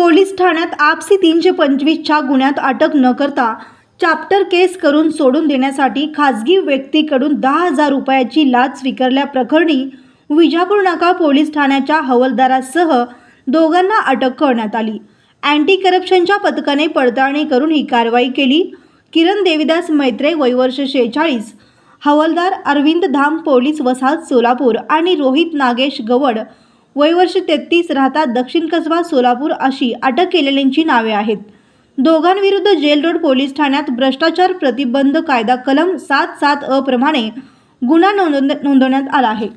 Police ठाण्यात आपसी तीनशे पंचवीसच्या गुन्ह्यात अटक न करता चाप्टर केस करून सोडून देण्यासाठी खाजगी व्यक्तीकडून दहा हजार रुपयाची लाच स्वीकारल्याप्रकरणी विजापूर नाका पोलीस ठाण्याच्या हवालदारासह दोघांना अटक करण्यात आली. अँटी करप्शनच्या पथकाने पडताळणी करून ही कारवाई केली. किरण देविदास मैत्रे वयवर्ष शेहेचाळीस हवालदार अरविंद धाम पोलीस वसाहत सोलापूर आणि रोहित नागेश गवड वयवर्ष तेहतीस राहतात दक्षिण कसबा सोलापूर अशी अटक केलेल्यांची नावे आहेत. दोघांविरुद्ध जेल रोड पोलीस ठाण्यात भ्रष्टाचार प्रतिबंध कायदा कलम सात सात अ प्रमाणे गुन्हा नोंद नोंदवण्यात आला आहे.